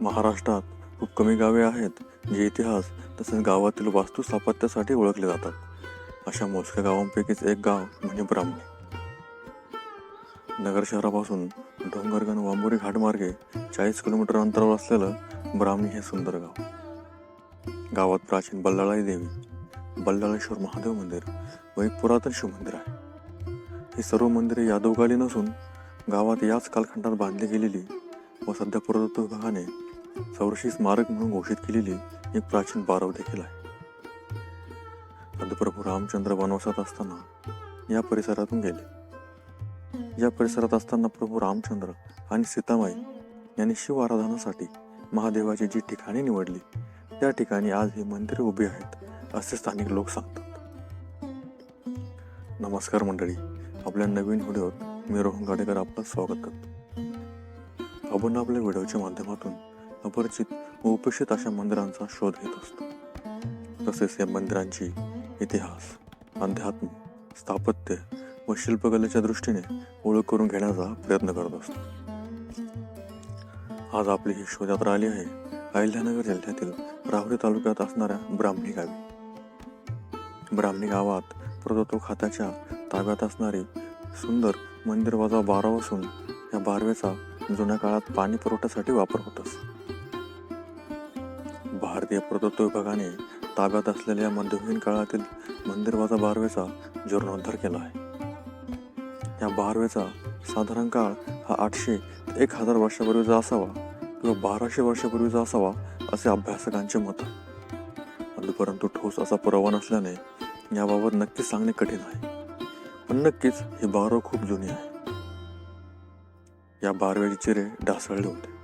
महाराष्ट्रात खूप कमी गावे आहेत जे इतिहास तसेच गावातील वास्तू स्थापत्यासाठी ओळखले जातात. अशा मोजक्या गावांपैकीच एक गाव म्हणजे ब्राह्मणी. नगर शहरापासून डोंगरगण वांबोरी घाटमार्गे चाळीस किलोमीटर अंतरावर असलेलं ब्राह्मणी हे सुंदर गाव. गावात प्राचीन बल्लाळाई देवी बल्लाळेश्वर महादेव मंदिर व एक पुरातन शिवमंदिर आहे. ही सर्व मंदिरे यादवकालीन असून गावात याच कालखंडात बांधली गेलेली व सध्या पुरातत्व विभागाने चौरशी स्मारक म्हणून घोषित केलेली एक प्राचीन बारव देखील आहे. प्रभू रामचंद्र वनवासात असताना या परिसरातून गेले. या परिसरात असताना प्रभू रामचंद्र आणि सीतामाई यांनी शिव आराधनासाठी महादेवाची जी ठिकाणे निवडली त्या ठिकाणी आज ही मंदिरे उभी आहेत असे स्थानिक लोक सांगतात. नमस्कार मंडळी आपल्या नवीन व्हिडिओत मी रोहन गाडेकर आपलं स्वागत करतो. आपण आपल्या व्हिडिओच्या माध्यमातून अपरिचित व उपेक्षित अशा मंदिरांचा शोध घेत असतो. तसेच या मंदिरांची इतिहास अध्यात्म स्थापत्य व शिल्पकलेच्या दृष्टीने ओळख करून घेण्याचा प्रयत्न करत असतो. आज आपली ही शोधयात्रा आली आहे अहिल्यानगर जिल्ह्यातील राहुरी तालुक्यात असणाऱ्या ब्राह्मणी गावी. ब्राह्मणी गावात प्रदत्व खात्याच्या ताब्यात असणारी सुंदर मंदिर वजा बारा असून या बारवेचा जुन्या काळात पाणी पुरवठ्यासाठी वापर होत असे भारतीय पुरातत्व विभागाने ताब्यात असलेल्या या मध्ययुगीन काळातील मंदिरवाचा बारवेचा जीर्णोद्धार केला आहे. या बारवेचा साधारण काळ हा आठशे ते एक हजार वर्षापूर्वीचा असावा किंवा बाराशे वर्षापूर्वीचा असावा असे अभ्यासकांचे मत आहे. परंतु ठोस असा पुरावा नसल्याने याबाबत नक्कीच सांगणे कठीण आहे. पण नक्कीच ही बारव खूप जुनी आहे. या बारव्याचे चिरे ढासळले होते.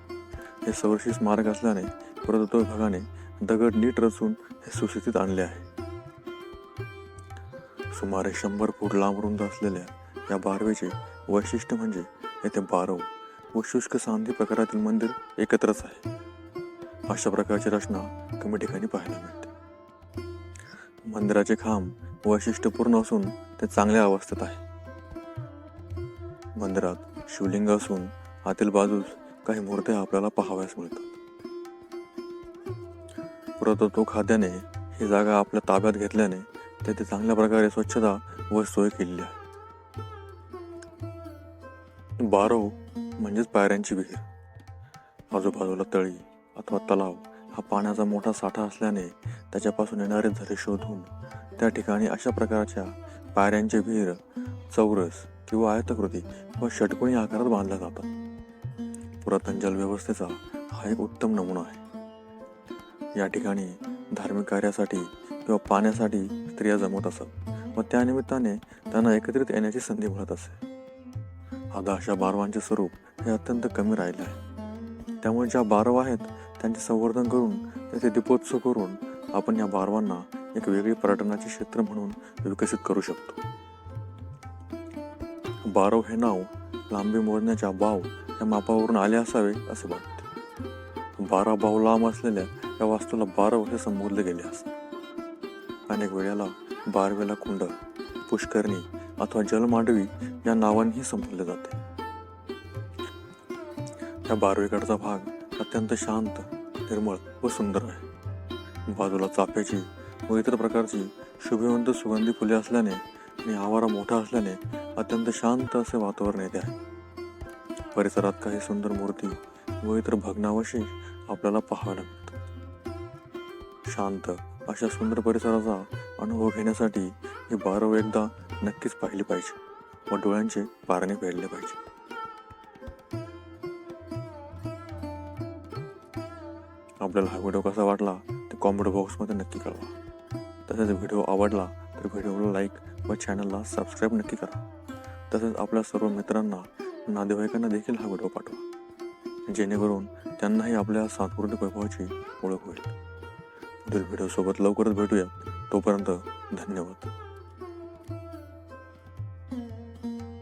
हे सवर्षी स्मारक असल्याने पुरातत्व विभागाने दगड नीट रचून हे सुस्थितीत आणले आहे. सुमारे शंभर फूट लांब रुंद असलेल्या या बारवेचे वैशिष्ट्य म्हणजे येथे बारव व शुष्क सांधी प्रकारातील मंदिर एकत्रच आहे. अशा प्रकारची रचना कमी ठिकाणी पाहायला मिळते. मंदिराचे खांब वैशिष्ट्यपूर्ण असून ते चांगल्या अवस्थेत आहे. मंदिरात शिवलिंग असून आतील बाजूस काही मूर्त्या आपल्याला पाहाव्यास मिळतात. पुरातत्व खात्याने ही जागा आपल्या ताब्यात घेतल्याने तेथे चांगल्या प्रकारे स्वच्छता व सोय केलेली आहे. बारो म्हणजेच पायऱ्यांची विहीर. आजूबाजूला तळी अथवा तलाव हा पाण्याचा मोठा साठा असल्याने त्याच्यापासून येणारे झरे शोधून त्या ठिकाणी अशा प्रकारच्या पायऱ्यांचे विहीर चौरस किंवा आयतकृती व षटकोणी आकारात बांधल्या जातात. पुरातन जलव्यवस्थेचा हा एक उत्तम नमुना आहे. या ठिकाणी धार्मिक कार्यासाठी किंवा पाण्यासाठी स्त्रिया जमत असत व त्यानिमित्ताने त्यांना एकत्रित येण्याची संधी मिळत असे. आता अशा बारवांचे स्वरूप हे अत्यंत कमी राहिले आहे. त्यामुळे ज्या बारव आहेत त्यांचे संवर्धन करून त्याचे दीपोत्सव करून आपण या बारवांना एक वेगळी पर्यटनाचे क्षेत्र म्हणून विकसित करू शकतो. बारव हे नाव लांबी मोजण्याच्या बाव या मापावरून आले असावे असे वाटते. बारा बाव लांब असलेल्या या वास्तूला बारव हे संबोधले गेले असते अनेक वेळेला बारवेला कुंड पुष्करणी अथवा जलमांडवी या नावांनीही संबोधले जाते. या बारवेकडचा भाग अत्यंत शांत निर्मळ व सुंदर आहे. बाजूला चाफ्याची व इतर प्रकारची शुभवंत सुगंधी फुले असल्याने आणि आवारा मोठा असल्याने अत्यंत शांत असे वातावरण येते आहे. परिसरात काही सुंदर मूर्ती व इतर भग्नावशेष आपल्याला पाहावे लागतात. शांत अशा सुंदर परिसराचा अनुभव घेण्यासाठी ही बारव एकदा नक्कीच पाहिली पाहिजे व डोळ्यांचे पारणे फेडले पाहिजे. आपल्याला हा व्हिडिओ कसा वाटला ते कॉमेंट बॉक्समध्ये नक्की कळवा. तसेच व्हिडिओ आवडला तर व्हिडिओला लाईक व चॅनलला सबस्क्राईब नक्की करा. तसेच आपल्या सर्व मित्रांना नातेवाईकांना देखील हा व्हिडिओ पाठवा. जेणेकरून त्यांनाही आपल्या सांस्कृतिक वैभवाची ओळख होईल. पुढील व्हिडिओसोबत लवकरच भेटूया तोपर्यंत धन्यवाद.